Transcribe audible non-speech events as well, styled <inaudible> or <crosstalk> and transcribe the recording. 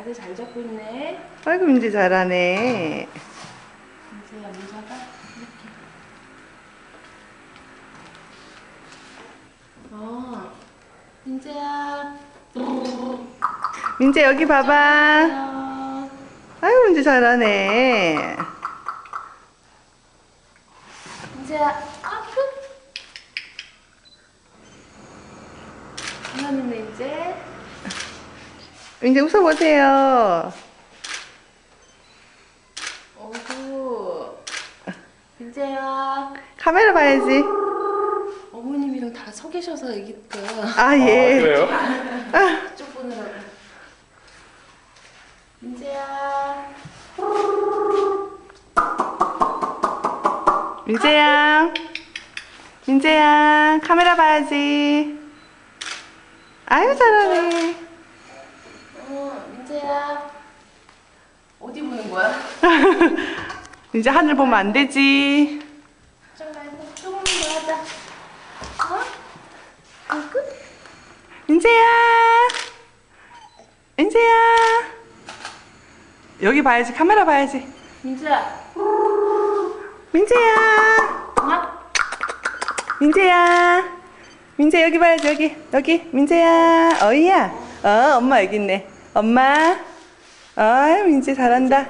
다들 잘 잡고 있네. 아이고 민지 잘하네. 민재야, 민자가 이렇게. 어, 민재야. 민지 여기 봐봐. 아이고 민지 잘하네. 민재야, 아프. 장난이네 이제. 민지 웃어보세요. 어구. 민재야. 카메라 봐야지. 어머님이랑 다 서 계셔서 애기가 아 예. 그래요? <laughs> 쪽 보느라고. 민재야. 민재야. 민재야 카메라 봐야지. 아이고 잘하네. 어, 민재야. 어디 보는 거야? <laughs> 민지 하늘 보면 안 되지. 조금 더 하자. 어? 민재야. 여기 봐야지 카메라 봐야지. 민재야. 민재야. 엄마? 민재야. 민재 여기 봐야지 여기 여기 민재야. 어이야. 어 엄마 여기 있네. 엄마. 아유 민재 잘한다.